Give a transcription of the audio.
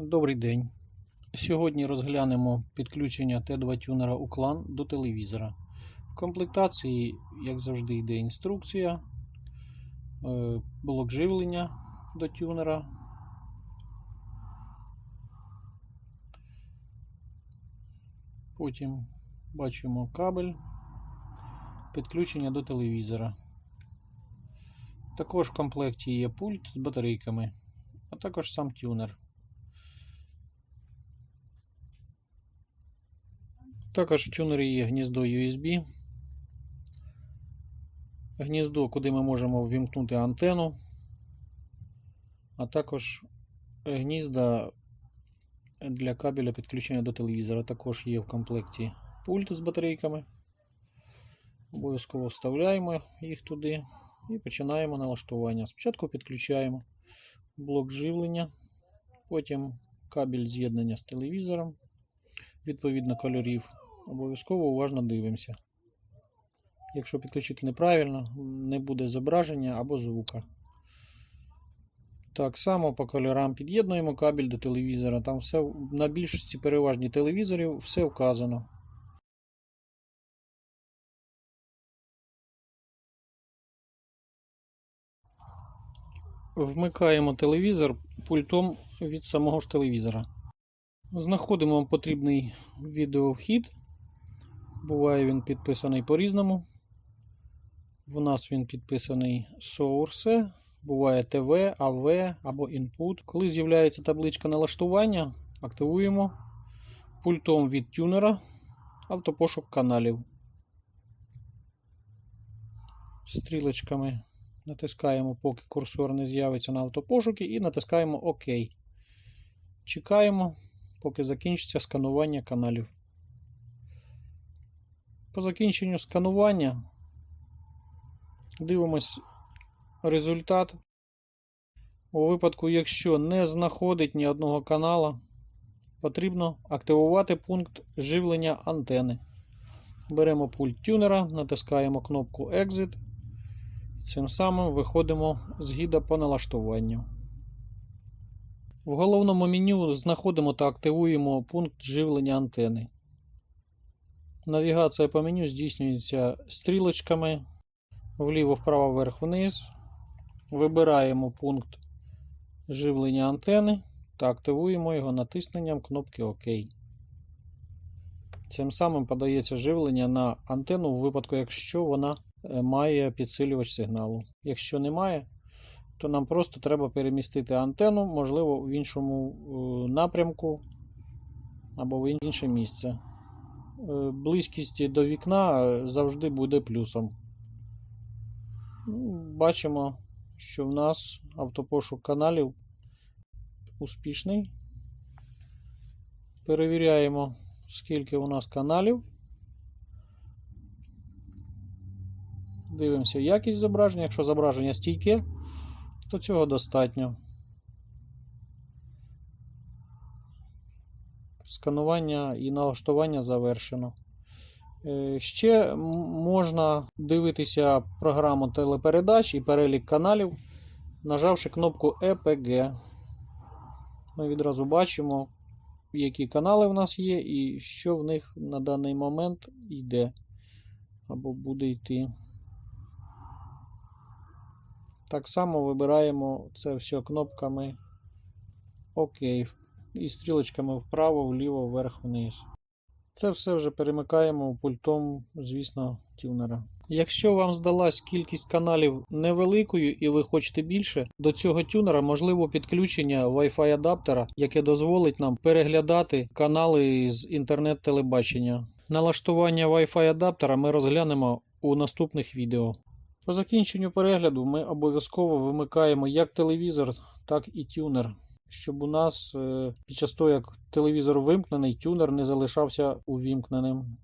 Добрий день. Сьогодні розглянемо підключення Т2 тюнера Уклан до телевізора. В комплектації, як завжди, йде інструкція, е, блок живлення до тюнера. Потім бачимо кабель підключення до телевізора. Також в комплекті є пульт з батарейками, а також сам тюнер. Також в тюнері є гніздо USB. Гніздо, куди ми можемо ввімкнути антенну, а також гнізда для кабеля підключення до телевізора. Також є в комплекті пульт з батарейками. Обов'язково вставляємо їх туди і починаємо налаштування. Спочатку підключаємо блок живлення, потім кабель з'єднання з телевізором, відповідно кольорів. Обов'язково уважно дивимося. Якщо підключити неправильно, не буде зображення або звука. Так само по кольорам під'єднуємо кабель до телевізора. Там все на більшості переважні телевізорів все вказано. Вмикаємо телевізор пультом від самого ж телевізора. Знаходимо потрібний відеовхід. Буває він підписаний по-різному. У нас він підписаний Source, буває TV, AV або Input. Коли з'являється табличка налаштування, активуємо пультом від тюнера автопошук каналів. Стрілочками натискаємо, поки курсор не з'явиться на автопошуки, і натискаємо ОК. Чекаємо, поки закінчиться сканування каналів. По закінченню сканування дивимось результат. У випадку, якщо не знаходить ні одного канала, потрібно активувати пункт живлення антени. Беремо пульт тюнера, натискаємо кнопку Exit. Цим самим виходимо з гіда по налаштуванню. В головному меню знаходимо та активуємо пункт живлення антени. Навігація по меню здійснюється стрілочками вліво, вправо, вверх, вниз. Вибираємо пункт живлення антени та активуємо його натисненням кнопки ОК. Цим самим подається живлення на антенну у випадку, якщо вона має підсилювач сигналу. Якщо немає, то нам просто треба перемістити антенну, можливо, в іншому напрямку або в інше місце. Близькість до вікна завжди буде плюсом. Бачимо, що в нас автопошук каналів успішний. Перевіряємо, скільки у нас каналів. Дивимося якість зображення. Якщо зображення стійке, то цього достатньо. Сканування і налаштування завершено. Ще можна дивитися програму телепередач і перелік каналів, нажавши кнопку EPG. Ми відразу бачимо, які канали в нас є і що в них на даний момент йде або буде йти. Так само вибираємо це все кнопками ОК і стрілочками вправо, вліво, вверх, вниз. Це все вже перемикаємо пультом, звісно, тюнера. Якщо вам здалась кількість каналів невеликою і ви хочете більше, до цього тюнера можливо підключення Wi-Fi адаптера, яке дозволить нам переглядати канали з інтернет-телебачення. Налаштування Wi-Fi адаптера ми розглянемо у наступних відео. По закінченню перегляду ми обов'язково вимикаємо як телевізор, так і тюнер, щоб у нас під час того, як телевізор вимкнений, тюнер не залишався увімкненим.